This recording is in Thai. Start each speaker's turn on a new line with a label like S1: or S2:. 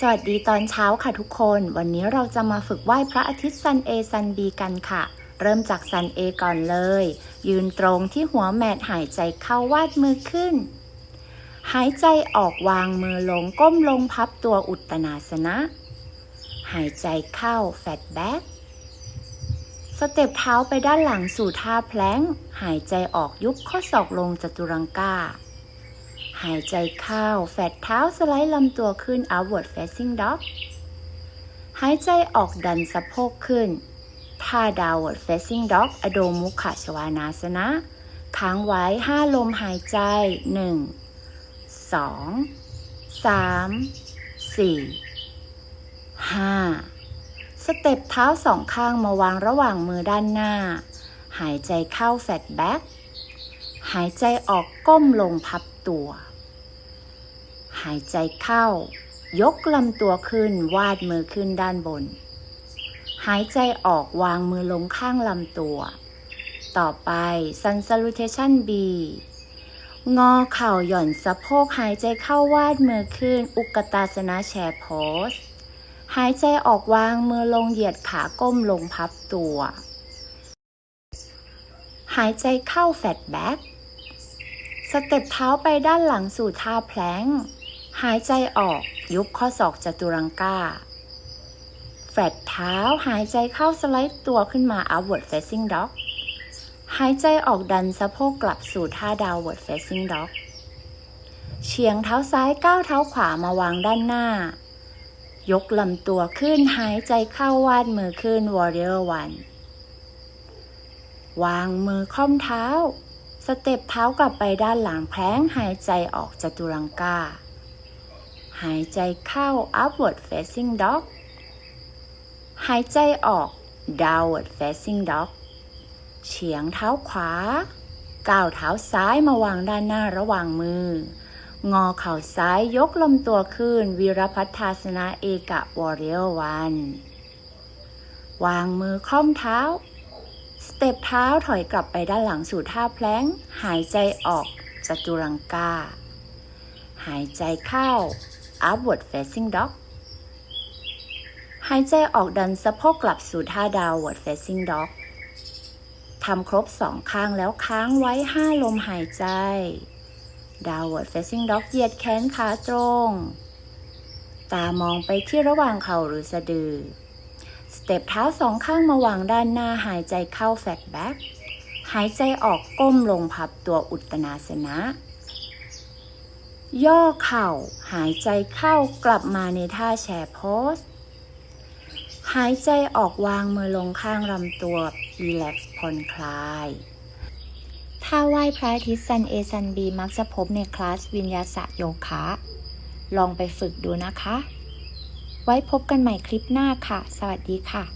S1: สวัสดีตอนเช้าค่ะทุกคน วันนี้เราจะมาฝึกไหว้พระอาทิตย์ซันเอซันบีกันค่ะ เริ่มจากซันเอก่อนเลย ยืนตรงที่หัวแมทหายใจเข้าวาดมือขึ้น หายใจออกวางมือลงก้มลงพับตัวอุตนาสนะ หายใจเข้าแฟตแบ็กสเต็ปเท้าไปด้านหลังสู่ท่าแพลงหายใจออกยุบข้อศอกลงจัตุรังกา หายใจเข้าแฟดเท้าสไลด์ลำตัวขึ้น outward facing dog หายใจออกดันสะโพกขึ้นท่า downward facing dog อโดมุขชวานาสนะ ค้างไว้ 5 ลมหายใจ 1 2 3 4 5 สเต็ปเท้าสองข้างมาวางระหว่างมือด้านหน้า หายใจเข้าแฟดแบ็กหายใจออกก้มลงพับตัว หายใจเข้า ยกลำตัวขึ้นวาดมือขึ้นด้านบน หายใจออกวางมือลงข้างลำตัว ต่อไป Sun Salutation B งอเข่าหย่อนสะโพกหายใจเข้าวาดมือขึ้น อุกตาสนะแชร์โพสหายใจออกวางมือลงเหยียดขาก้มลงพับตัว หายใจเข้าแฟตแบ็กสเต็ปเท้าไปด้านหลังสู่ท่าแพลง หายใจออกยุบข้อศอกจัตุรังกาแฟลตเท้าหายใจเข้าสไลด์ตัวขึ้นมา upward facing dog หายใจออกดันสะโพกกลับสู่ท่า downward facing dog เฉียงเท้าซ้ายก้าวเท้าขวามาวางด้านหน้า ยกลำตัวขึ้นหายใจเข้าวาดมือขึ้น warrior one วางมือค่อมเท้า สเต็ปเท้ากลับไปด้านหลังแพลงหายใจออกจัตุรังกา หายใจเข้า upward facing dog หายใจออก downward facing dog เฉียงเท้าขวา ก้าวเท้าซ้ายมาวางด้านหน้าระหว่างมือ งอเข่าซ้ายยกลำตัวขึ้นวิรพัฒาสนะเอกะ warrior one วางมือค่อมเท้า สเต็ปเท้าถอยกลับไปด้านหลังสู่ท่าแพลงหายใจออกจัตุรังกาหายใจเข้า upward facing dog หายใจออกดันสะโพกกลับสู่ท่า downward facing dog ทำครบสองข้างแล้วค้างไว้ 5 ลมหายใจ downward facing dog เหยียดแขนขาตรง ตามองไปที่ระหว่างเข่าหรือสะดือ สเต็ปเท้าสองข้างมาวางด้านหน้าหายใจเข้าแฟตแบ็กหายใจออกก้มลงพับตัวอุตตนาสนะ ย่อเข่า หายใจเข้ากลับมาในท่าแชร์โพส หายใจออกวางมือลงข้างลำตัวรีแลกซ์ผ่อนคลายถ้าไหว้พระอาทิตย์ซันเอซันบีมักจะพบในคลาสวิญญาสะโยคะ ลองไปฝึกดูนะคะ ไว้พบกันใหม่คลิปหน้าค่ะ สวัสดีค่ะ